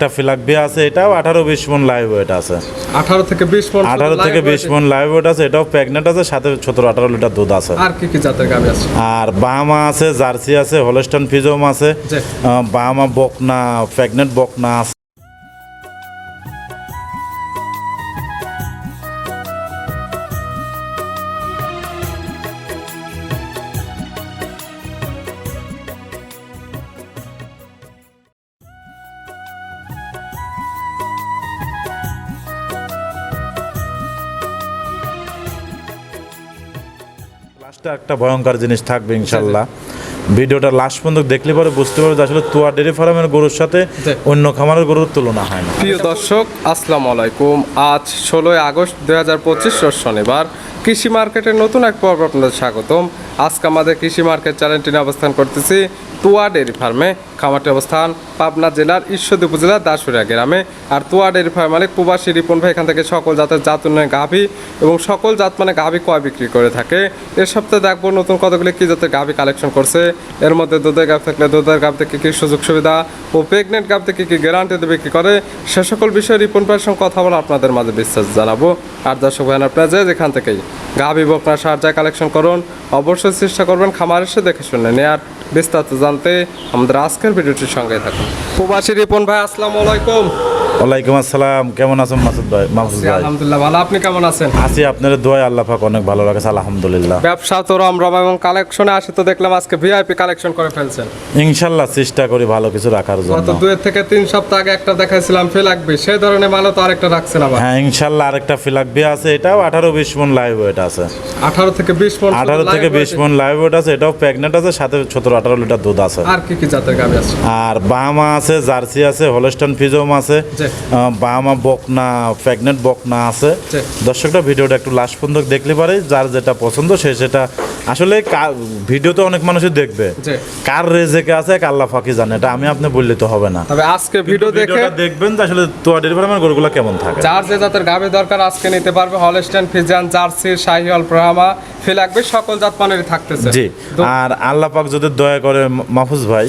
আরেকটা ফিলাকবি আছে এটাও আঠারো বিশ মন লাইভ ওয়েট আছে। আঠারো থেকে বিশ মন আঠারো থেকে বিশ মন লাইভ ওয়েট আছে এটাও প্রেগনেন্ট আছে সাথে সতেরো আঠারো লিটার দুধ আছে। আর কি কি জাতের গাবি আছে? আর বাহামা আছে জার্সি আছে হলস্টন ফিজম আছে। বাহামা বকনা প্রেগনেন্ট বকনা আছে। একটা ভয়ঙ্কর জিনিস থাকবে ইনশাল্লাহ। ভিডিওটা লাস্ট পর্যন্ত দেখলে পরে বুঝতে পারবে যে আসলে তুয়া ডেরি ফার্মের গরুর সাথে অন্য খামারের গরুর তুলনা হয় না। প্রিয় দর্শক আসসালামু আলাইকুম। আজ ষোলোই আগস্ট দুই হাজার পঁচিশ শনিবার। কৃষি মার্কেটের নতুন এক পর্ব আপনাদের স্বাগতম। আজকে আমাদের কৃষি মার্কেট চ্যানেলটি নিয়ে অবস্থান করতেছি তুয়া ডেয়ারি ফার্মে। খামারটি অবস্থান পাবনা জেলার ঈশ্বরদী উপজেলার দাসুরিয়া গ্রামে। আর তুয়া ডেয়ারি ফার্ম মালিক প্রবাসী রিপন ভাই এখান থেকে সকল জাতের জাত উন্নয়ন গাভী এবং সকল জাত মানে গাভী কয় বিক্রি করে থাকে। এর সপ্তাহে দেখব নতুন কতগুলি কী জাতের গাভী কালেকশন করছে। এর মধ্যে দুধের গাভ থাকলে দুধের গাভ থেকে কী সুযোগ সুবিধা ও প্রেগনেন্ট গাভ থেকে কী গ্যারান্টি দেবে কী করে, সে সকল বিষয়ে রিপন ভাইয়ের সঙ্গে কথা বলে আপনাদের মাঝে বিশ্বাস জানাব। আর দর্শক ভাই আপনারা যে যেখান থেকেই গাভী বকনা সাহায্য কালেকশন করুন, অবশ্যই চেষ্টা করবেন খামার এসে দেখে শুনে নেয়ার বিস্তারিত জানতে আমাদের আজকের ভিডিওটির সঙ্গে থাকুন। প্রবাসী রিপন ভাই আসসালামু আলাইকুম। ওয়ালাইকুম আসসালাম। কেমন আছেন মাসুদ ভাই? মাহফুজ ভাই। আলহামদুলিল্লাহ ভালো। আপনি কেমন আছেন? আছি আপনার আল্লাহ পাক অনেক ভালো রাখেছে আলহামদুলিল্লাহ। ব্যবসা তো এবং কালেকশনে আসে তো দেখলাম আজকে ভিআইপি কালেকশন করে ফেলছেন। ইনশাল্লাহ চেষ্টা করি ভালো কিছু রাখার গত জন্য দুয়ের থেকে তিন সপ্তাহ আগে একটা দেখাইছিলাম সেই ধরনের মালও তো আরেকটা রাখছেন আবার। হ্যাঁ ইনশাল্লাহ আরেকটা ফিলাকবি আছে। এটাও আঠারো বিশ মন লাইভ ওয়েট আছে। আঠারো থেকে বিশ মন শুধু আঠারো live থেকে বিশ weight। মন লাইভ ওয়েট আছে। এটাও প্রেগনেন্ট আছে সাথে সতেরো আঠারো লিটার দুধ আছে। আর কি কি জাতের গাবি আছে? আর বাহামা আছে জার্সি আছে হলস্টন ফিজম আছে। বাহামা বকনা প্রেগনেন্ট বকনা আছে। জি। দর্শকটা ভিডিওটা একটু লাস্ট পর্যন্ত দেখলে পারে যার যেটা পছন্দ সে সেটা আসলে ভিডিও তো অনেক মানুষই দেখবে। কার রেজেকে আছে এক আল্লাহ ফাঁকি জানে এটা আমি আপনি বললে তো হবে না। তবে আজকে ভিডিও দেখে দেখবেন যে আসলে তোয়া ডেরি ফার্মের গরুগুলো কেমন থাকে। যার যে জাতের গাবি দরকার আজকে নিতে পারবে Holstein Friesian Jersey Sahiwal Brahma ফে লাগবে সকল জাত মানেরই থাকতেছে। জি আর আল্লাহ পাক যদি দয়া করে মাহফুজ ভাই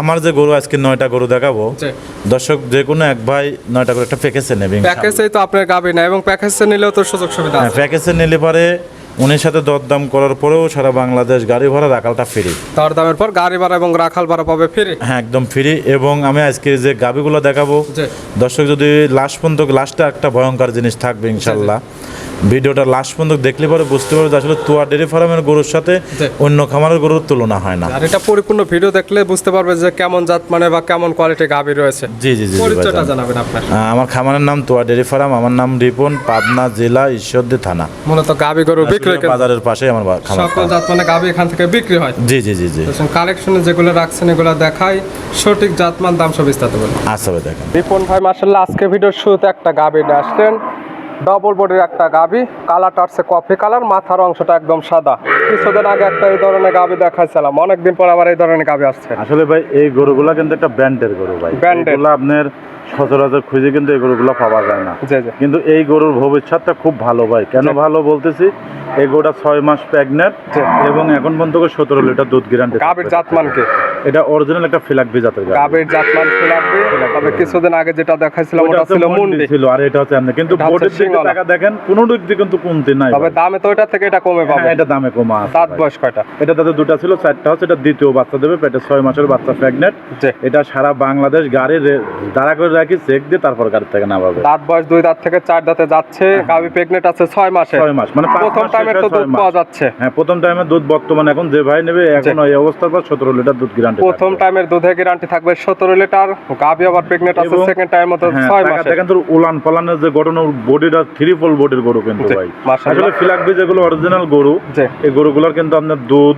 আমার যে গরু আজকে নয়টা গরু দেখাবো। দর্শক যে কোনো এক ভাই নয়টা করে একটা প্যাকেজে নেবে। প্যাকেজেই তো আপনার গাবে না এবং প্যাকেজে নিলেও তো সুযোগ সুবিধা হ্যাঁ আছে প্যাকেজে নিলে পারে উনির সাথে দরদাম করার পরেও সারা বাংলাদেশ গাড়ি ভাড়া রাখালটা ফ্রি। দর দামের পর গাড়ি ভাড়া এবং রাখাল ভাড়া পাবে ফ্রি। হ্যাঁ একদম ফ্রি এবং আমি আজকে যে গাবিগুলো দেখাবো দর্শক যদি লাস্ট পর্যন্ত লাস্টে একটা ভয়ঙ্কর জিনিস থাকবে ইনশাল্লাহ। ভিডিওটা লাস্ট পর্যন্ত দেখলে পরে বুঝতে পারবে আসলে তুয়া ডেরি ফার্মের গরুর সাথে অন্য খামারের গরুর তুলনা হয় না। আর এটা পরিপূর্ণ ভিডিও দেখলে বুঝতে পারবে যে কেমন জাত মানে বা কেমন কোয়ালিটি গাবি রয়েছে। জি জি জি পরিচয়টা জানাবেন আপনার। আমার খামারের নাম তোয়া ডেরি ফার্ম আমার নাম রিপন পাবনা জেলা ঈশ্বরদী থানা। মূলত গাবি গরু বিক্রি কেন্দ্র। বাজারের পাশে আমার খামার সকল জাত মানে গাবি এখান থেকে বিক্রি হয়। জি জি জি জি। কালেকশনে যেগুলো রাখছেন এগুলো দেখাই। সঠিক জাতমান দাম সব বিস্তারিত বলুন। আচ্ছা ভাই দেখেন। রিপন ভাই মার্শাল্লাহ আজকে ভিডিওর শুরুতে একটা গাবি নিয়ে আসলেন। ডবল বডির একটা গাবি কালারটা আসছে কফি কালার মাথার অংশটা একদম সাদা। কিছুদিন আগে একটা এই ধরনের গাবি দেখাইছিলাম অনেকদিন পর আবার এই ধরনের গাবি আসছে। আসলে ভাই এই গরুগুলা কিন্তু একটা ব্র্যান্ডের গরু ভাই। এগুলো আপনার সচরাচর খুঁজে কিন্তু এই গরুগুলো পাওয়া যায় না। কিন্তু এই গরুর ভবিষ্যৎটা খুব ভালো ভাই। কেন ভালো বলতেছি এই গরুটা ছয় মাস প্রেগনেন্ট এবং এখন পর্যন্ত সতেরো লিটার দুধ গ্যারান্টি গাবির জাতমান এটা অরিজিনাল একটা ফিলাকবি জাতের। গাবির জাতমান কি লাগবে তবে কিছুদিন আগে যেটা দেখাইছিলাম ওটা ছিল মুন্ডি ছিল আর এটা হচ্ছে এমনি। কিন্তু এটা বোর্ডের দিকে টাকা দেখেন কোনো দিক দিয়ে কিন্তু কমতি নাই তবে। দামে তো ওইটা থেকে এটা কমে পাবে। হ্যাঁ, এটা দামে কমা দাঁত বয়স কয়টা? এটা তাদের দুটা ছিল চারটা হচ্ছে এটা দ্বিতীয় বাচ্চা দেবে পেটে ছয় মাসের বাচ্চা প্রেগনেন্ট এটা সারা বাংলাদেশ গাড়ি দাঁড়া করে রাখি চেক দিয়ে তারপর গাড়ি থেকে নামাবে দাঁত বয়স দুই দাঁত থেকে চার দাঁতে যাচ্ছে গাবি প্রেগনেন্ট আছে ছয় মাসে। ছয় মাস মানে প্রথম টাইমে তো দুধ পাওয়া যাচ্ছে। হ্যাঁ প্রথম টাইমে দুধ বর্তমানে এখন যে ভাই নেবে এখন এই অবস্থার পর সতেরো লিটার দুধ গ্যারান্টি প্রথম টাইমের দুধে গ্যারান্টি থাকবে সতেরো লিটার গাবি আবার প্রেগনেন্ট আছে সেকেন্ড টাইম মতো হ্যাঁ ছয় টাকা মাসে। দেখেন তোর উলান পালানের যে গঠন বডিটা থ্রি ফোল বডির গরু কিন্তু ভাই। আসলে ফিলাকবি যেগুলো অরিজিনাল গরু। এই গরুগুলোর কিন্তু আপনার দুধ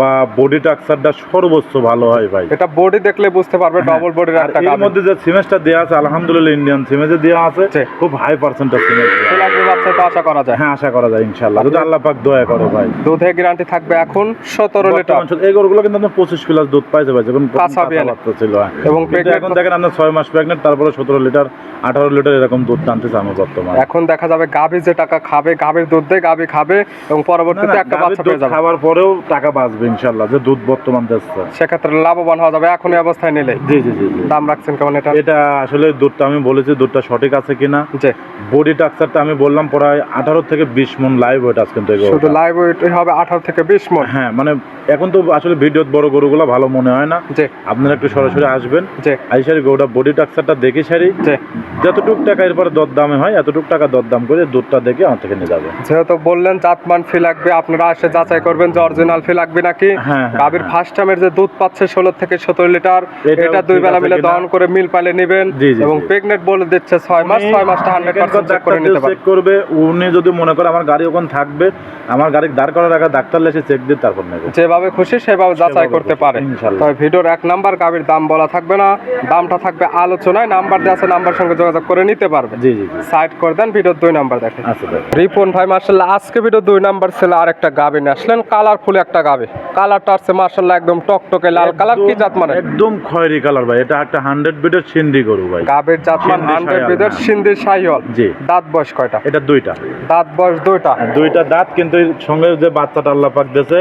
বা বডি টাকচারটা সর্বোচ্চ ভালো হয় ভাই। এটা বডি দেখলে বুঝতে পারবে ডবল। একটা এর মধ্যে যে সিমেন্টটা দেওয়া আছে আলহামদুলিল্লাহ ইন্ডিয়ান সিমেন্টে দেওয়া আছে খুব হাই পার্সেন্টেজ সিমেন্ট লাগবে বাচ্চা তো আশা করা যায়। হ্যাঁ আশা করা যায় ইনশাল্লাহ যদি আল্লাহ পাক দয়া করে ভাই। দুধে গ্যারান্টি থাকবে এখন সতেরো লিটার। এই গরুগুলো কিন্তু আপনার পঁচিশ প্লাস দুধ পাইছে ভাই যখন কাঁচা বাচ্চা ছিল হ্যাঁ। এবং এখন দেখেন আপনার ছয় মাস প্রেগনেন্ট তারপরে সতেরো লিটার আঠারো লিটার এরকম দুধ টানতেছে আমি বর্তমানে। এখন দেখা যাবে গাভি যে টাকা খাবে গাভির দুধ দিয়ে গাভি খাবে এবং পরবর্তীতে একটা বাচ্চা পেয়ে যাবে। খাওয়ার পরেও টাকা বাঁচবে। আসবে ইনশাল্লাহ যে দুধ বর্তমান দিচ্ছে। সেক্ষেত্রে লাভবান হওয়া যাবে এখন এই অবস্থায় নিলে। জি জি জি জি। দাম রাখছেন কেমন এটা? এটা আসলে দুধটা আমি বলেছি দুধটা সঠিক আছে কিনা। যে বডি টাকচারটা আমি বললাম প্রায় আঠারো থেকে বিশ মন লাইভ ওয়েট আছে কিন্তু এই শুধু লাইভ ওয়েট হবে আঠারো থেকে বিশ মন? হ্যাঁ মানে এখন তো আসলে ভিডিও বড় গরুগুলো ভালো মনে হয় না। যে আপনারা একটু সরাসরি আসবেন। যে আইসারি গরুটা বডি টাকচারটা দেখে সারি। যে যতটুক টাকা এরপরে দর দামে হয় এতটুক টাকা দর দাম করে দুধটা দেখে আমার থেকে নিয়ে যাবে। যেহেতু বললেন জাতমান ফি লাগবে আপনারা এসে যাচাই করবেন যে অরিজিনাল ফি লাগবে নাকি? গাভীর। ফার্স্ট টাইমের যে দুধ পাচ্ছে ষোলো থেকে সতেরো লিটার এটা দুই বেলা মিলে দহন করে মিল পালে নেবেন এবং প্রেগনেন্ট বলে দিচ্ছে ছয় মাস ছয় মাসটা হান্ড্রেড পার্সেন্ট চেক করে নিতে চেক করবে উনি যদি মনে করে আমার গাড়ি ওখানে থাকবে আমার গাড়ি দাঁড় করার আগে ডাক্তার এসে চেক দিয়ে তারপর নেবে। যেভাবে খুশি সেভাবে যাচাই করতে পারে। তবে ভিডিওর এক নাম্বার গাভীর দাম বলা থাকবে না দামটা থাকবে আলোচনায় নাম্বার দেওয়া আছে নাম্বার সঙ্গে যোগাযোগ করে নিতে পারবে। জি জি সাইড করে দেন ভিডিওর দুই নাম্বার দেখেন আচ্ছা রিপন ভাই মার্শাল্লাহ আজকে ভিডিও দুই নাম্বার ছিল আর একটা গাবি নিয়ে আসলেন কালারফুল একটা গাবি কালারটা আসছে মার্শাল্লাহ একদম টকটকে লাল। কালার কি জাত মানে? একদম খয়েরি কালার ভাই। এটা একটা হান্ড্রেড বিটের সিন্ধি গরু ভাই। গাবের জাত মান হান্ড্রেড হ্যাঁ। সিন্ধি সাইহল জি। দাঁত বয়স কয়টা? এটা দুইটা। দাঁত বয়স দুইটা। দুইটা দাঁত কিন্তু সঙ্গে যে বাচ্চাটা আল্লাহ পাক দিয়েছে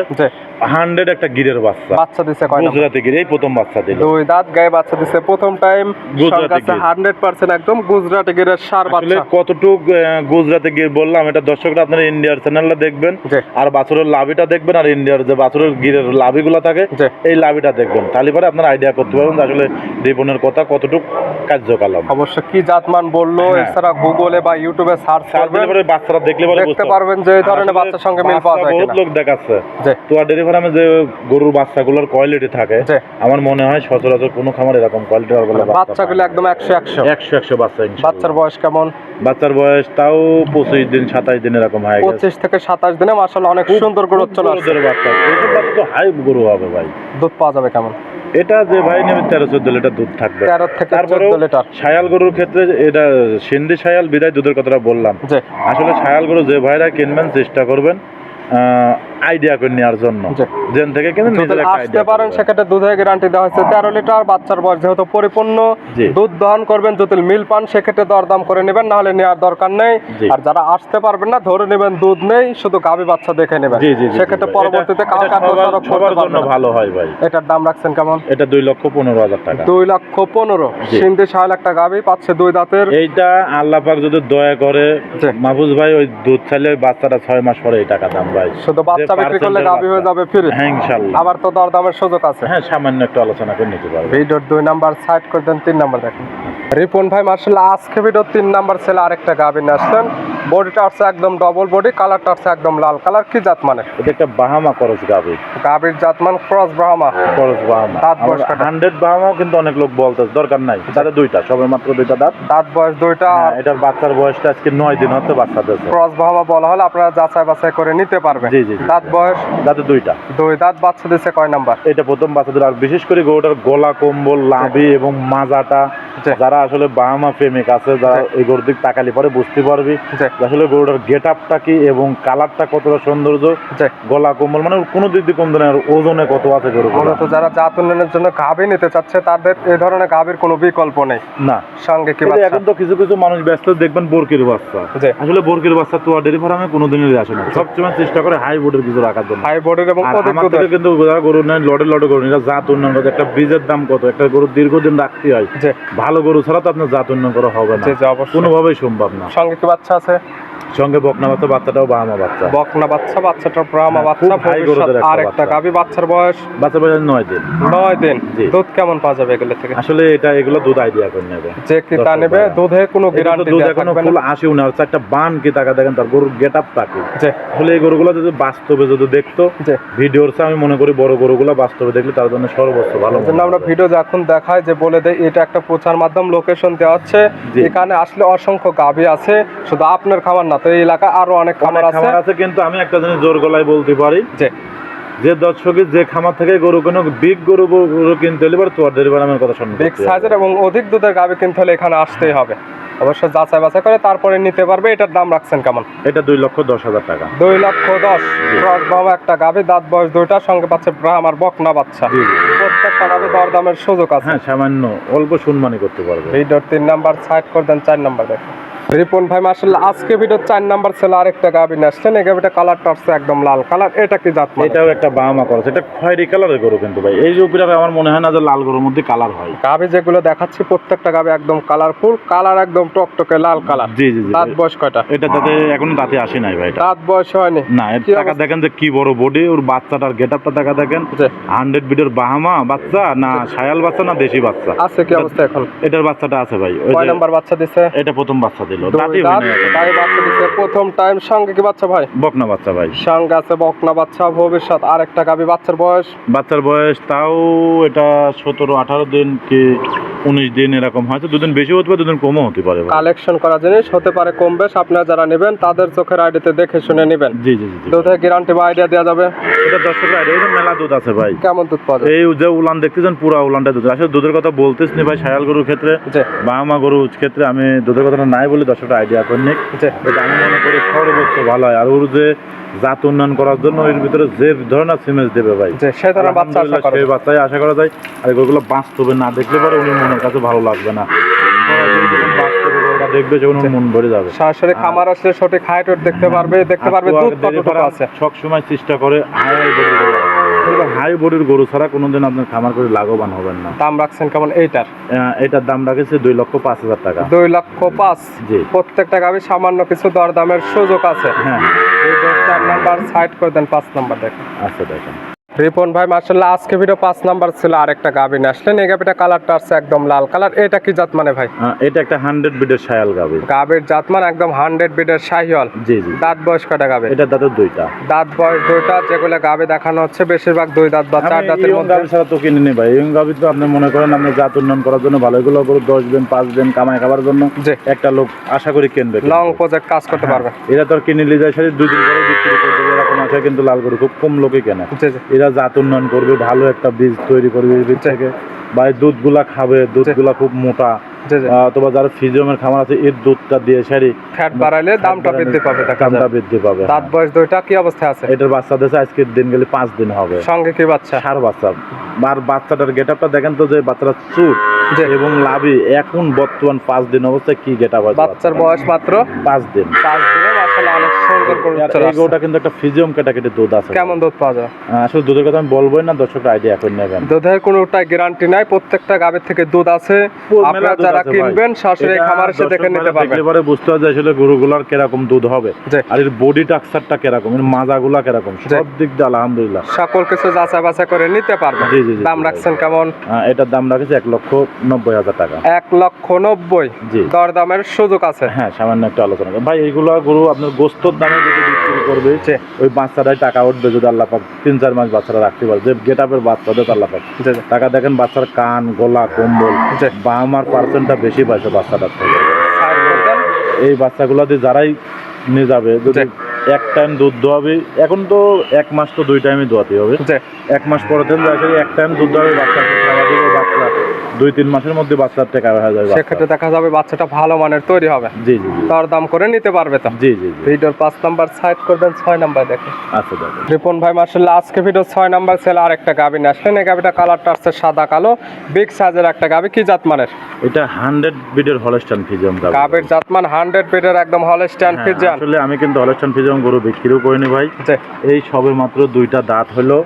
হান্ড্রেড একটা গিরের বাচ্চা। বাচ্চা দিছে কয় নাম্বার? গুজরাটি গিরে এই প্রথম বাচ্চা দিল। দুই দাঁত গায়ে বাচ্চা দিছে প্রথম time Gujarati Gir. Hundred percent একদম গুজরাটি গিরের সার বাচ্চা। কতটুক আহ, গুজরাটে গিয়ে বললাম এটা দর্শকরা আপনারা ইন্ডিয়ার চ্যানেলটা দেখবেন। আর বাছুরের লাভিটা দেখবেন আর ইন্ডিয়ার যে বাছুরের গিরের লাভিগুলো থাকে এই লাভিটা দেখবেন। তাহলে পরে আপনারা আইডিয়া করতে পারবেন আসলে রিপনের কথা কতটুক কার্যকালাম অবশ্য কি জাতমান বলল হ্যাঁ। এছাড়া গুগলে বা ইউটিউবে সার্চ করবেন। বাচ্চারা দেখলে পরে দেখতে বুঝতে পারবেন যে এই ধরনের বাচ্চার সঙ্গে মিল পাওয়া যায় বহুত লোক দেখাচ্ছে। যে তো আর ফার্মে যে গরুর বাচ্চাগুলোর কোয়ালিটি থাকে আমার মনে হয় সচরাচর কোনো খামার এরকম কোয়ালিটি বাচ্চাগুলো একদম একশো একশো। একশো একশো বাচ্চা বাচ্চার বয়স কেমন? বাচ্চার বয়স তাও পঁচিশ দিন সাতাশ দিন এরকম হয়ে পঁচিশ থেকে সাতাশ দিনে মাসাল্লাহ অনেক সুন্দর গ্রোথ চলে আসছে। বাচ্চা। তো হাই গরু হবে ভাই। দুধ পাওয়া যাবে কেমন? এটা যে ভাই নেবে তেরো চোদ্দ লিটার দুধ থাকবে। তেরো থেকে চোদ্দ লিটার। সায়াল গরুর ক্ষেত্রে এটা সিন্ধি সায়াল বিদায় দুধের কথাটা বললাম। আসলে সায়াল গরু যে ভাইরা কিনবেন চেষ্টা করবেন আইডিয়া করে নেওয়ার জন্য। যেন থেকে যদি নিজের একটা আসতে পারেন। সেক্ষেত্রে দুধের গ্যারান্টি দেওয়া হয়েছে। তেরো লিটার বাচ্চার বয়স যেহেতু পরিপূর্ণ দুধ দহন করবেন যদি মিল পান সেক্ষেত্রে দরদাম করে নেবেন নাহলে নেওয়ার দরকার নেই। আর যারা আসতে পারবেন না ধরে নেবেন দুধ নেই শুধু গাভী বাচ্চা দেখে নেবেন। সেক্ষেত্রে পরবর্তীতে সবার- জন্য ভালো হয় ভাই। এটার দাম রাখছেন কেমন? এটা দুই লক্ষ পনেরো হাজার টাকা। দুই লক্ষ পনেরো। সিন্ধি সাহেল একটা গাভী পাচ্ছে দুই দাঁতের। এইটা আল্লাহ পাক যদি দয়া করে। মাহফুজ ভাই ওই দুধ চাইলে বাচ্চাটা ছয় মাস পরে এই টাকা দাম ভাই। শুধু বাচ্চা বিক্রি করলে গাভী হয়ে যাবে ফিরে। হ্যাঁ ইনশাআল্লাহ আবার তো দরদামের সুযোগ আছে। হ্যাঁ সামান্য একটু আলোচনা করে নিতে পারবে। ভিডিওর দুই নাম্বার সাইড করে দেন তিন নাম্বার দেখেন। রিপন ভাই মার্শাল্লাহ আজকে ভিডিও তিন নাম্বার ছেলে আরেকটা গাভী নিয়ে আসলেন বডিটা আসছে একদম ডবল বডি কালারটা আসছে একদম লাল। কালার কি জাত মানে? এটা একটা বাহামা খরচ গাবে গাভীর জাত মান ক্রস ব্রাহ্মা খরচ বাহামা। দাঁত বয়স কয়টা? হান্ড্রেড বাহামাও কিন্তু অনেক লোক বলতে দরকার নাই। তাদের দুইটা সবে মাত্র দুইটা দাঁত। দাঁত বয়স দুইটা হ্যাঁ, এটার বাচ্চার বয়সটা আজকে নয় দিন হচ্ছে বাচ্চা দিয়েছে। ক্রস বাহামা বলা হলে আপনারা যাচাই বাছাই করে নিতে পারবেন। জি, জি। দাঁত বয়স দাঁতে দুইটা। দুই দাঁত বাচ্চা দিচ্ছে কয় নাম্বার? এটা প্রথম বাচ্চাদের আর বিশেষ করে গরুটার গলা কম্বল লাভি এবং মাজাটা। যারা আসলে বাহামা প্রেমিক আছে যারা এই গরুর দিক তাকালি পরে বুঝতে পারবি আসলে গরুটার গেট আপটা কি এবং কালারটা কতটা সৌন্দর্য গলা কম্বল মানে কোনো দিক দিয়ে কম আর ওজনে কত আছে গরু মূলত যারা জাত উন্নয়নের জন্য গাভী নিতে চাচ্ছে তাদের এই ধরনের গাভীর কোনো বিকল্প নেই। না। সঙ্গে কি এখন তো কিছু কিছু মানুষ ব্যস্ত দেখবেন বরকির বাচ্চা। আসলে বরকির বাচ্চা তো ডেরি ফার্মে কোনোদিনই আসে না। সবসময় চেষ্টা করে হাই বোর্ডের কিছু রাখার জন্য। হাই বোর্ডের এবং থেকে কিন্তু গরু নেয় লড়ে লড়ে গরু। জাত উন্নয়ন একটা বীজের দাম কত? একটা গরু দীর্ঘদিন রাখতে হয়। ভালো গরু ছাড়া তো আপনার জাত উন্নয়ন করা হবে না। কোনোভাবেই সম্ভব না। সঙ্গে কি বাচ্চা আছে? সঙ্গে বকনা বাচ্চা বাচ্চাটাও বাহামা বাচ্চা। বকনা বাচ্চা বাচ্চাটার ব্রাহ্মা বাচ্চা আর একটা। গাভী বাচ্চার বয়স বাচ্চা বয়স নয় দিন। নয় দিন। দুধ কেমন পাওয়া যাবে এগুলো থেকে? আসলে এটা এগুলো দুধ আইডিয়া করে নেবে। যে কি তা নেবে? দুধে কোনো গ্যারান্টি দুধ এখনও ফুল আসেও না একটা বান কি টাকা দেখেন তার গরুর গেট আপ থাকে যে আসলে এই গরুগুলো যদি বাস্তবে যদি দেখতো ভিডিওর চেয়ে আমি মনে করি বড় গরুগুলো বাস্তবে দেখলে তার জন্য সর্বোচ্চ ভালো জন্য আমরা ভিডিও যখন দেখাই যে বলে দেই এটা একটা প্রচার মাধ্যম লোকেশন দেওয়া হচ্ছে। এখানে আসলে অসংখ্য গাভী আছে। শুধু আপনার খামার না তো এই এলাকায় আরও অনেক খামার আছে। খামার আছে কিন্তু আমি একটা জিনিস জোর গলায় বলতে পারি। যে যে দর্শকের যে খামার থেকে গরু কোনো বিগ গরু গরু কিনতে হলে এবার তোর ডেলিভারি আমার কথা শুনবে বিগ সাইজের এবং অধিক দুধের গাভী কিনতে হলে এখানে আসতেই হবে। অবশ্যই যাচাই বাছাই করে তারপরে নিতে পারবে। এটার দাম রাখছেন কেমন? এটা দুই লক্ষ দশ হাজার টাকা। দুই লক্ষ দশ। ক্রস বাবা একটা গাভী দাঁত বয়স দুইটার সঙ্গে পাচ্ছে ব্রাহ্মার বকনা বাচ্চা। প্রত্যেকটা গাভী দরদামের সুযোগ আছে। হ্যাঁ সামান্য অল্প সম্মানই করতে পারবে। ভিডিওর তিন নাম্বার সাইড করে দেন চার নাম্বার দেখেন। রিপন ভাই মার্শাল্লাহ আজকে ভিডিও চার নাম্বার ছিল আরেকটা গাবি নিয়ে আসছেন। এই গাবিটা কালারটা আসছে একদম লাল। কালার এটা কি জাত মানে? এটাও একটা বাহামা খরচ এটা খয়েরি কালারের গরু কিন্তু ভাই। এই রূপটা আমার মনে হয় না যে লাল গরুর মধ্যে কালার হয়। গাবি যেগুলো দেখাচ্ছি প্রত্যেকটা গাবি একদম কালারফুল কালার একদম টকটকে লাল কালার জি জি দাঁত বয়স কয়টা? এটা তাতে এখনও দাঁতে আসে নাই ভাই এটা। দাঁত বয়স হয়নি। না টাকা দেখেন যে কি বড় বডি ওর বাচ্চাটার গেট আপটা টাকা দেখেন। হান্ড্রেড বিডের বাহামা বাচ্চা না সায়াল বাচ্চা না দেশি বাচ্চা? আছে কি অবস্থা এখন? এটার বাচ্চাটা আছে ভাই। ওই কয় নাম্বার বাচ্চা দিছে? এটা প্রথম বাচ্চা দুই দাঁতই। তাই বাচ্চা প্রথম টাইম সঙ্গে কি বাচ্চা ভাই? বকনা বাচ্চা ভাই। সঙ্গে আছে বকনা বাচ্চা ভবিষ্যৎ আরেকটা গাবি বাচ্চার বয়স? বাচ্চার বয়স তাও এটা সতেরো আঠারো দিন কি উনিশ দিন এরকম হয়তো দুদিন বেশি হতে পারে দুদিন কমও হতে পারে কালেকশন করা জিনিস হতে পারে কম বেশ। আপনারা যারা নেবেন তাদের চোখের আইডিতে দেখে শুনে নেবেন। জি জি জি। দুধের গ্যারান্টি বা আইডিয়া দেওয়া যাবে। এটা দর্শক এটা মেলা দুধ আছে ভাই। কেমন দুধ পাওয়া এই যে উলান দেখতেছেন পুরা উলানটা দুধ। আসলে দুধের কথা বলতেছ নি ভাই সায়াল গরুর ক্ষেত্রে জি। বাহামা গরুর ক্ষেত্রে আমি দুধের কথাটা নাই বলে দর্শকটা আইডিয়া করেনি জি আমি মনে করি সর্বোচ্চ ভালো হয়। আর ওর যে জাত উন্নয়ন করার জন্য এর ভিতরে যে ধরনের সিমেন্স দেবে ভাই। সে ধরনের আশা করা। সেই বাচ্চাই আশা করা যায়। আর এগুলো বাস্তবে না দেখলে পরে উনি মনের কাছে ভালো লাগবে না। দেখবে যখন মন ভরে যাবে। সরাসরি খামার আসলে সঠিক হাইট দেখতে পারবে দেখতে পারবে দুধ কতটুকু আছে? সব সময় চেষ্টা করে হাই গরু হাই বডির গরু ছাড়া কোনোদিন আপনার খামার করে লাভবান হবেন না। দাম রাখছেন কেমন? এইটার? এটার দাম রাখেছে দুই লক্ষ পাঁচ হাজার টাকা। দুই লক্ষ পাঁচ? জি। প্রত্যেকটা গাভি সামান্য কিছু দরদামের সুযোগ আছে। হ্যাঁ। চার নাম্বার সাইড করে দেন পাঁচ নাম্বার দেখেন। আচ্ছা দেখেন। রিপন ভাই মার্শাল্লাহ আজকে ভিডিও পাঁচ নাম্বার ছিল আরেকটা গাবি নিয়ে আসলেন। এই গাবিটা কালারটা আসছে একদম লাল কালার এটা কি জাত মানে ভাই? এটা একটা হান্ড্রেড বিডের সায়াল গাবি গাবির জাত মানে একদম হান্ড্রেড বিডের শাহিওয়াল। জি জি। দাঁত বয়স কটা গাবে এটা দাঁতের দুইটা। দাঁত বয়স দুইটা যেগুলো গাবে দেখানো হচ্ছে বেশিরভাগ দুই দাঁত বা চার দাঁতের মধ্যে গাভী ছাড়া তো কিনে নি ভাই। ইয়ং গাভী তো আপনি মনে করেন আপনি জাত উন্নয়ন করার জন্য ভালো এগুলো করে দশ দিন পাঁচ দিন কামাই খাবার জন্য জি। একটা লোক আশা করি কিনবে। লং প্রজেক্ট কাজ করতে পারবে। এটা তো আর কিনে নিয়ে যায় সাথে দুই দিন পরে বিক্রি করে দেবে এরকম আছে কিন্তু লাল গরু খুব কম লোকে কেনে। জি এরা জাত উন্নয়ন করবে ভালো একটা বীজ তৈরি করবে বীজ থেকে। বা এই দুধগুলা খাবে দুধগুলা খুব মোটা। অথবা যারা ফিজিয়ামের খামার আছে এর দুধটা দিয়ে সারি। ফ্যাট বাড়াইলে দামটা বৃদ্ধি পাবে দামটা বৃদ্ধি পাবে দাঁত বয়স দুইটা কি অবস্থায় আছে? এটার বাচ্চা দেশে আজকের দিন গেলে পাঁচ দিন হবে। সঙ্গে কি বাচ্চা? সার বাচ্চা। আর বাচ্চাটার গেট আপটা দেখেন তো যে বাচ্চাটা চুট। এবং লাভি। এখন বর্তমান পাঁচ দিন অবস্থায় কি গেট আপ বাচ্চার বয়স মাত্র? পাঁচ দিন। পাঁচ দিনে। এই গরুটা কিন্তু একটা ফিজিয়াম কেটাকেটে দুধ আছে। কেমন দুধ পাওয়া যায়? আসলে দুধের কথা আমি বলবোই না দর্শকরা আইডিয়া এখন নেবেন। দুধের কোনোটাই গ্যারান্টি নাই প্রত্যেকটা গাবের থেকে দুধ আছে। আপনারা যারা কিনবেন সরাসরি খামার এসে দেখে নিতে পারবেন। দেখলে বুঝতে হবে আসলে গরুগুলার কীরকম দুধ হবে। আর এর বডি টাক্সারটা কীরকম এর মাজাগুলা কীরকম সব দিক দিয়ে আলহামদুলিল্লাহ। সকল কিছু যাচাই বাছাই করে নিতে পারবেন। জি, জি, জি, দাম রাখছেন কেমন? এটার দাম রাখেছে এক লক্ষ নব্বই হাজার টাকা। এক লক্ষ নব্বই। জি। দরদামের সুযোগ আছে। হ্যাঁ সামান্য একটা আলোচনা। ভাই এইগুলো গরু আপনার গোস্তর দামে যদি বিক্রি করবে। ওই বাচ্চাটাই টাকা উঠবে যদি আল্লাহ পাক তিন চার মাস বাচ্চারা রাখতে পারে। যে গেট আপের বাচ্চাদের আল্লাহ পাক। টাকা দেখেন বাচ্চার কান গলা কম্বল জি। বা আমার পার্সেন্টটা বেশি পাইছে বাচ্চাটার থেকে। এই বাচ্চাগুলো দিয়ে যারাই নিয়ে যাবে যদি এক টাইম দুধ দোয়াবে এখন তো এক মাস তো দুই টাইমে দোয়াতে হবে। এক মাস পরে আসলে এক টাইম দুধ দোয়াবে বাচ্চাকে খাওয়া দিবে। বাচ্চা দুই তিন মাসের মধ্যে বাচ্চার টাকা হয়ে যাবে সেক্ষেত্রে দেখা যাবে বাচ্চাটা ভালো মানের তৈরি হবে। জি জি জি। দরদাম করে নিতে পারবে তো? জি জি ভিডিওর পাঁচ নাম্বার সাইড করবেন ছয় নাম্বার দেখেন। আচ্ছা দেখেন। রিপন ভাই মার্শাল্লাহ আজকে ভিডিও ছয় নাম্বার সেল আরেকটা গাবি আসলেন। এই গাবিটা কালারটা আসছে সাদা কালো বিগ সাইজের একটা গাবি। কি জাত মানের এটা হান্ড্রেড বিডের হলস্টান ফিজিয়াম গাভী। গাবির জাতমান হান্ড্রেড বিটের একদম হল স্ট্যান্ড হ্যাঁ, আসলে আমি কিন্তু হলস্টান ফিজিয়াম গরু বিক্রিও করিনি ভাই। এই সবে মাত্র দুইটা দাঁত হলো।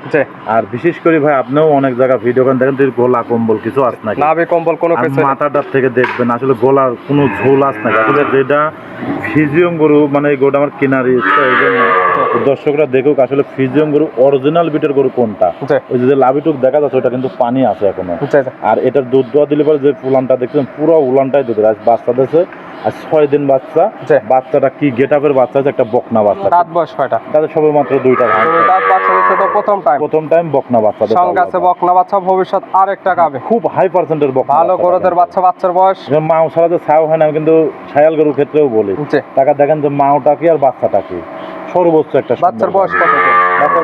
আর বিশেষ করে ভাই আপনিও অনেক জায়গা ভিডিও করেন দেখেন গোলা কম্বল কিছু আস নাকি? নাভি কম্বল কোনো কিছু। মাথাটার থেকে দেখবেন আসলে গোলার কোনো ঝোল আস নাকি? আসলে যেটা ফিজিয়াম গরু মানে এই গরুটা আমার কেনার ইচ্ছা এই জন্য দর্শকরা দেখুক আসলে ফিজিয়াম গরু অরিজিনাল বিটের গরু কোনটা? ওই যে লাভিটুক দেখা যাচ্ছে ওটা কিন্তু পানি আছে এখনও। আর এটার দুধ দোয়া দিলে পরে যে উলানটা দেখছেন পুরো উলানটাই দুধ আজ বাচ্চা দিয়েছে আর ছয় দিন বাচ্চা। বাচ্চাটা কি গেট আপের বাচ্চা আছে একটা বকনা বাচ্চা। দাঁত বয়স কয়টা? তাদের সবে মাত্র দুইটা দাঁত বাচ্চা দিচ্ছে তো প্রথম টাইম প্রথম টাইম বকনা বাচ্চা সঙ্গে আছে বকনা বাচ্চা ভবিষ্যৎ আরেকটা গাবে খুব হাই পার্সেন্টের বক ভালো বাচ্চা গরুদের বাচ্চা বাচ্চার বয়স? মাও ছাড়া তো ছাও হয় না আমি কিন্তু ছায়াল গরুর ক্ষেত্রেও বলি। টাকা দেখেন যে মাওটা কি আর বাচ্চাটাকে সর্বোচ্চ একটা বাচ্চার বয়স কত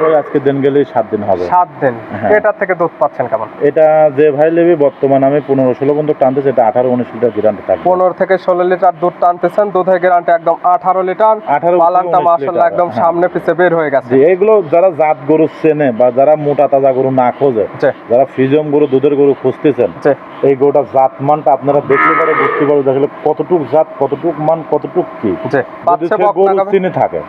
ভাই আজকে দিন গেলেই সাত দিন হবে। সাত দিন। হ্যাঁ। এটার থেকে দুধ পাচ্ছেন কেমন? এটা যে ভাই নেবে বর্তমান আমি পনেরো ষোলো পর্যন্ত টানতেছে এটা আঠারো উনিশ লিটার গ্যারান্টি থাকবে। পনেরো থেকে ষোলো লিটার দুধ টানতেছেন দুধের গ্যারান্টি একদম আঠারো লিটার। 18 পালানটা মাসাল্লাহ একদম হ্যাঁ। সামনে পিছে বের হয়ে গেছে। এগুলো যারা জাত গরু চেনে বা যারা মোটা তাজা গরু না খোঁজে যারা ফিজিয়াম গরু দুধের গরু খুঁজতেছেন এই গরুটা জাত মানটা আপনারা দেখলে পরে বুঝতে পারবেন কতটুক জাত কতটুক মান কতটুক কি। বাচ্চা সে গাভী চিনে থাকে।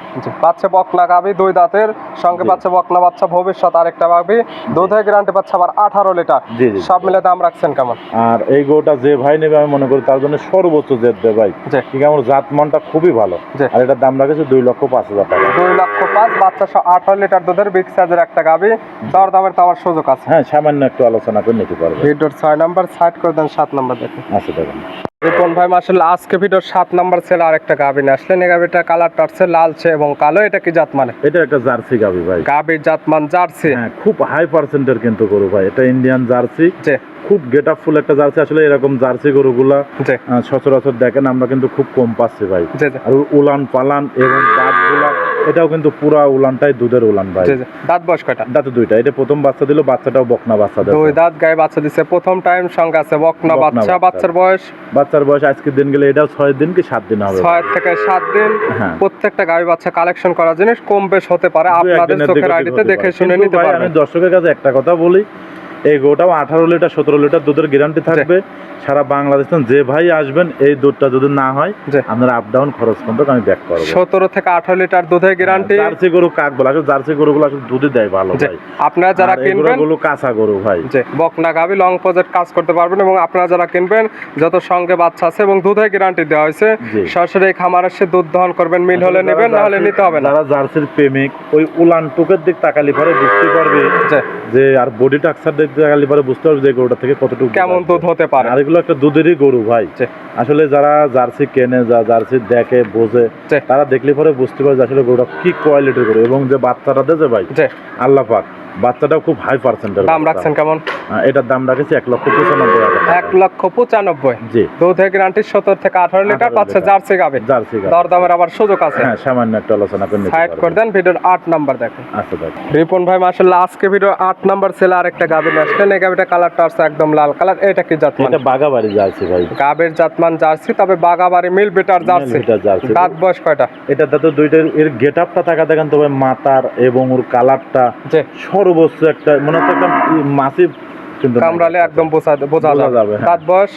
বাচ্চা বকনা গাভী দুই দাঁতের সঙ্গে জি। বাচ্চা বকনা বাচ্চা ভবিষ্যৎ আরেকটা গাভী দুধের গ্যারান্টি পাচ্ছে আবার আঠারো লিটার। সব মিলে দাম রাখছেন কেমন? আর এই গরুটা যে ভাই নেবে আমি মনে করি তার জন্য সর্বোচ্চ জেদ দেবে ভাই। ঠিক আমার জাত মানটা খুবই ভালো। আর এটার দাম রাখেছে দুই লক্ষ পাঁচ হাজার টাকা। দুই লক্ষ পাঁচ বাচ্চা আঠারো লিটার দুধের বিগ সাইজের একটা গাভী দর দামের তো আমার সুযোগ আছে। হ্যাঁ সামান্য একটু আলোচনা করে নিতে পারবে। ভিডিওর ছয় নাম্বার সাইড করে দেন সাত নাম্বার দেখুন। আচ্ছা দেখুন। রিপন ভাই মাসাল্লাহ আজকে ভিডিওর সাত নাম্বার ছেলে আরেকটা গাভী নিয়ে আসলেন। এই গাভীটা কালারটা হচ্ছে লালচে এবং কালো। এটা কি জাত মানে? এটা একটা জার্সি গাবি ভাই। গাভীর জাতমান জার্সি। হ্যাঁ খুব হাই পার্সেন্টের কিন্তু গরু ভাই। এটা ইন্ডিয়ান জার্সি। খুব গেট আপ ফুল একটা জার্সি। আসলে এরকম জার্সি গরুগুলা সচরাচর দেখেন আমরা কিন্তু খুব কম পাচ্ছি ভাই। আর উলান পালান এবং দাঁতগুলা এটাও কিন্তু পুরা উলানটাই দুধের উলান ভাই। দাঁত বয়স কয়টা? দাঁতে দুইটা। এটা প্রথম বাচ্চা দিল বাচ্চাটাও বকনা বাচ্চা দেয় দুই দাঁত গায়ে বাচ্চা দিছে প্রথম টাইম সঙ্গে আছে বকনা বাচ্চা। বাচ্চা। বাচ্চার বয়স? বাচ্চার বয়স আজকের দিন গেলে এটাও ছয় দিন কি সাত দিন হবে? ছয় থেকে সাত দিন। হ্যাঁ। প্রত্যেকটা গাভী বাচ্চা কালেকশন করার জিনিস কম বেশ হতে পারে আপনাদের চোখের আইডিতে দেখে শুনে নিতে পারবেন আমি দর্শকের কাছে একটা কথা বলি এই গোটাও আঠারো লিটার সতেরো লিটার দুধের গ্যারান্টি থাকবে। সারা বাংলাদেশ যে ভাই আসবেন এই দুধটা যদি না হয় আপনার আপ ডাউন খরচ কিন্তু আমি ব্যাক করব। সতেরো থেকে আঠারো লিটার দুধের গ্যারান্টি জার্সি গরু কাক বলে আসলে জার্সি গরুগুলো আসলে দুধই দেয় ভালো। ভাই। আপনারা যারা কিনবেন কাঁচা গরু ভাই। বকনা গাভী লং প্রজেক্ট কাজ করতে পারবেন এবং আপনারা যারা কিনবেন যত সঙ্গে বাচ্চা আছে এবং দুধের গ্যারান্টি দেওয়া হয়েছে সরাসরি এই খামার এসে দুধ দহন করবেন মিল হলে নেবেন না হলে নিতে হবে না। যারা জার্সির প্রেমিক ওই উলান টুকের দিক তাকালি পরে বুঝতে পারবে যে আর বডি টাক্সার দিক তাকালি পরে বুঝতে পারবে যে গরুটা থেকে কতটুকু কেমন দুধ হতে পারে। এগুলো একটা দুধেরই গরু ভাই। আসলে যারা জার্সি কেনে যা জার্সি দেখে বোঝে তারা দেখলে পরে বুঝতে পারে যে আসলে গরুটা কি কোয়ালিটির গরু। এবং যে বাচ্চাটা দেছে ভাই আল্লাহ পাক বাচ্চাটাও খুব হাই পার্সেন্টের দাম রাখছেন কেমন? এটার দাম রাখেছি এক লক্ষ পঁচানব্বই এক লক্ষ পঁচানব্বই। জি। দুধের গ্যারান্টি সত্তর থেকে আঠারো লিটার পাচ্ছে জার্সি গাবে জার্সি গাড়ি। দরদামের আবার সুযোগ আছে। হ্যাঁ সামান্য একটা আলোচনা করে সাইড করে দেন ভিডিওর আট নাম্বার দেখেন। আচ্ছা দেখ। রিপন ভাই মাসাল্লাহ আজকে ভিডিও আট নাম্বার ছেলে আরেকটা গাভী নিয়ে আসলেন। এই গাভীটা কালারটা আছে একদম লাল কালার এটা কি জাতমান এটা বাগাবাড়ি জার্সি ভাই। গাবের জাতমান জার্সি তবে বাগাবাড়ি মিল বেটার জার্সি। দাঁত বয়স কয়টা? এটা তো দুইটার এর গেট আপটা থাকা দেখেন তবে মাথার এবং ওর কালারটা যে সর্বোচ্চ একটা মনে হচ্ছে একটা মাসিভ কামড়ালে একদম বোঝা বোঝা যাবে হ্যাঁ। দাঁত বয়স?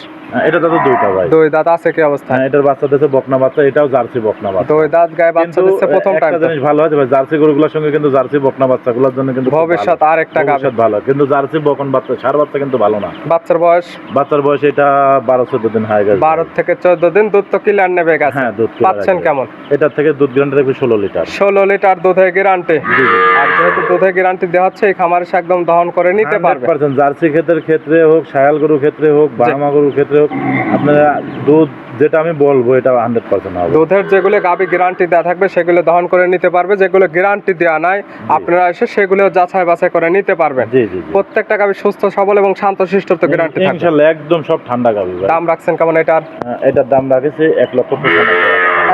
এটা তো দুইটা ভাই। দুই দাঁত আছে কি অবস্থা? হ্যাঁ এটার বাচ্চা দিচ্ছে বকনা বাচ্চা এটাও জার্সি বকনা বাচ্চা। দুই দাঁত গায়ে বাচ্চা দিচ্ছে প্রথম একটা জিনিস ভালো আছে ভাই জার্সি গরুগুলোর সঙ্গে কিন্তু জার্সি বকনা বাচ্চাগুলোর জন্য কিন্তু ভবিষ্যৎ আর একটা ভবিষ্যৎ ভালো। কিন্তু জার্সি বকন বাচ্চা সার বাচ্চা কিন্তু ভালো না। বাচ্চার বয়স? বাচ্চার বয়স এটা বারো চোদ্দ দিন হয়ে গেছে। বারো থেকে চোদ্দ দিন দুধ তো কিলার নেবে গেছে। হ্যাঁ দুধ পাচ্ছেন কেমন? এটার থেকে দুধ রাখবে ষোলো লিটার। ষোলো লিটার দুধের গ্যারান্টি। আর যেহেতু দুধের গ্যারান্টি দেওয়া হচ্ছে এই খামার একদম দহন করে নিতে পারবে। 100% জার্সি ক্ষেত্রে হোক সায়াল গরুর ক্ষেত্রে হোক বাহামা গরুর ক্ষেত্রে হোক আপনারা দুধ যেটা আমি বলব এটা হান্ড্রেড পার্সেন্ট হবে। দুধের যেগুলো গাবি গ্যারান্টি দেওয়া থাকবে সেগুলো দহন করে নিতে পারবে। যেগুলো গ্যারান্টি দেওয়া নাই আপনারা এসে সেগুলো যাচাই বাছাই করে নিতে পারবেন। জি প্রত্যেকটা গাবি সুস্থ সবল এবং শান্ত শিষ্ট তো গ্যারান্টি থাকবে। একদম সব ঠান্ডা গাবি দাম রাখছেন কেমন এটার এটার দাম রাখেছে এক লক্ষ পঁচানব্বই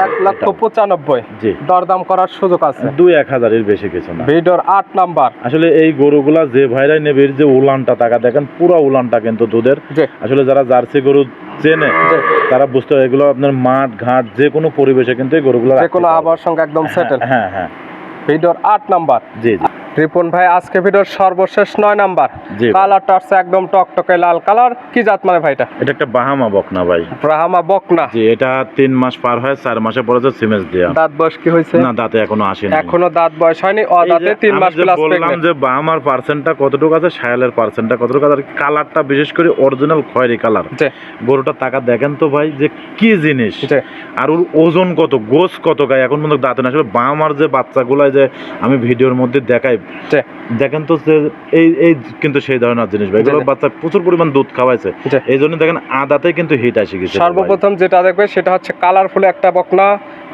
এক লক্ষ পঁচানব্বই। জি। দরদাম করার সুযোগ আছে। দুই এক হাজারের বেশি কিছু না। ভিডিওর আট নাম্বার। আসলে এই গরুগুলা যে ভাইরাই নেবে যে উলানটা টাকা দেখেন পুরো উলানটা কিন্তু দুধের। আসলে যারা জার্সি গরু চেনে তারা বুঝতে পারে এগুলো আপনার মাঠ ঘাট যে কোনো পরিবেশে কিন্তু এই গরুগুলো যে কোনো আবহাওয়ার সঙ্গে একদম সেটেল হ্যাঁ হ্যাঁ। ভিডিওর আট নাম্বার। জি জি। রিপন ভাই আজকে ভিডিওর সর্বশেষ নয় নাম্বার। কালারটা আসছে একদম টকটকে লাল কালার। কি জাত মানে ভাইটা এটা? একটা বাহামা বকনা ভাই। বাহামা বকনা। জি এটা তিন মাস পার হয় চার মাসে পরে যে সিমেন্স দেয়া। দাঁত বয়স কি হয়েছে? না দাঁতে এখনও আসেনি। এখনও দাঁত বয়স হয়নি ও দাঁতে তিন মাস প্লাস বললাম যে বাহামার পার্সেন্টটা কতটুকু আছে সায়ালের পার্সেন্টটা কতটুকু আছে কালারটা বিশেষ করে অরিজিনাল খয়েরি কালার। গরুটা টাকা দেখেন তো ভাই যে কি জিনিস। আর ওর ওজন কত গোস কত গায়ে এখন পর্যন্ত দাঁতে না আসলে বাহামার যে বাচ্চাগুলাই যে আমি ভিডিওর মধ্যে দেখাই দেখেন তো এই এই কিন্তু সেই ধরনের জিনিস ভাই। এগুলো বাচ্চা প্রচুর পরিমাণ দুধ খাওয়াইছে। এই জন্য দেখেন আদাতে কিন্তু হিট আসে গেছে। সর্বপ্রথম যেটা দেখবে সেটা হচ্ছে কালারফুল একটা বকনা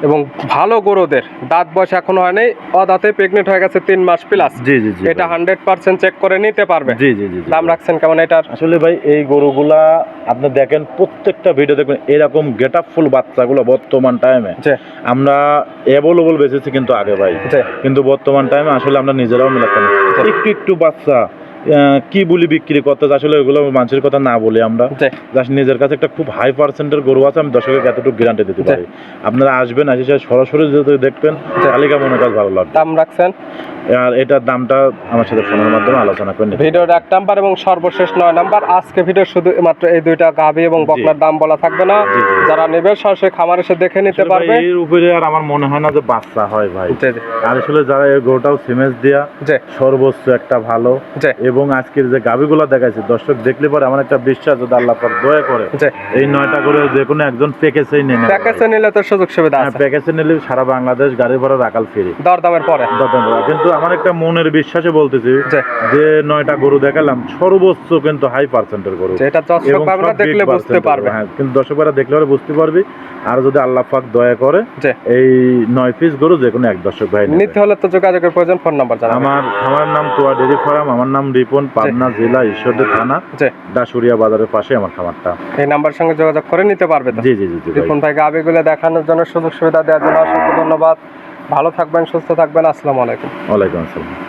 এবং ভালো গরুদের দাঁত বয়স এখনও হয়নি অদাঁতে প্রেগনেন্ট হয়ে গেছে তিন মাস প্লাস জি জি জি এটা। হান্ড্রেড পার্সেন্ট চেক করে নিতে পারবে। জি জি জি দাম রাখছেন কেমন এটার? আসলে ভাই এই গরুগুলা আপনি দেখেন প্রত্যেকটা ভিডিও দেখবেন এরকম গেট আপ ফুল বাচ্চাগুলো বর্তমান টাইমে আমরা অ্যাভেলেবল বেঁচেছি কিন্তু আগে ভাই। কিন্তু বর্তমান টাইমে আসলে আমরা নিজেরাও মিলাতে না। একটু একটু বাচ্চা কি বলি বিক্রি করতে আসলে ওগুলো মানুষের কথা না বলি আমরা। জাস্ট নিজের কাছে একটা খুব হাই পার্সেন্টের গরু আছে আমি দর্শকের এতটুকু গ্যারান্টি দিতে পারি। আপনারা আসবেন আসে সরাসরি যদি দেখবেন তালিকা মনে কাজ ভালো লাগবে। দাম রাখছেন? আর এটার দামটা আমার সাথে ফোনের মাধ্যমে আলোচনা করে ভিডিওর এক নাম্বার এবং সর্বশেষ নয় নাম্বার। আজকে ভিডিও শুধু মাত্র এই দুইটা গাভি এবং। বকনার দাম বলা থাকবে না। যারা নেবে সরাসরি খামার এসে দেখে নিতে পারবে। এর উপরে আর আমার মনে হয় না যে বাচ্চা হয় ভাই। আর আসলে যারা এই গরুটাও সিমেন্স দিয়া সর্বোচ্চ একটা ভালো এবং আজকের যে গাভিগুলো দেখাইছে দর্শক দেখলে পরে আমার একটা বিশ্বাস যদি আল্লাহ পাক দয়া করে এই নয়টা করে যে কোনো একজন প্যাকেজেই নিয়ে প্যাকেজে নিলে তো সুযোগ সুবিধা আছে। প্যাকেজে নিলে সারা বাংলাদেশ গাড়ি ভাড়া রাখাল ফ্রি। দরদামের পরে। কিন্তু আমার একটা মনের বিশ্বাসে বলতেছি যে নয়টা গরু দেখালাম সর্বোচ্চ কিন্তু হাই পার্সেন্টের গরু। যেটা দর্শক সব দেখলে বুঝতে পারবে। হ্যাঁ কিন্তু দর্শক দর্শকরা দেখলে পরে বুঝতে পারবি। আর যদি আল্লাহ পাক দয়া করে এই নয় পিস গরু যে কোনো এক দর্শক ভাই। নিতে হলে তো যোগাযোগের প্রয়োজন ফোন নাম্বার জানাবেন। আমার আমার নাম তোয়া ডেরি ফার্ম আমার নাম রিপন পাবনা জেলা ঈশ্বরদের থানা জি। ডাসুরিয়া বাজারের পাশে আমার খামারটা। এই নাম্বার সঙ্গে যোগাযোগ করে নিতে পারবে জি জি জি। রিপন ভাই গাবিগুলো দেখানোর জন্য সুযোগ সুবিধা দেওয়ার জন্য অসংখ্য ধন্যবাদ। ভালো থাকবেন সুস্থ থাকবেন। আসসালামু আলাইকুম। ওয়ালাইকুম আসসালাম।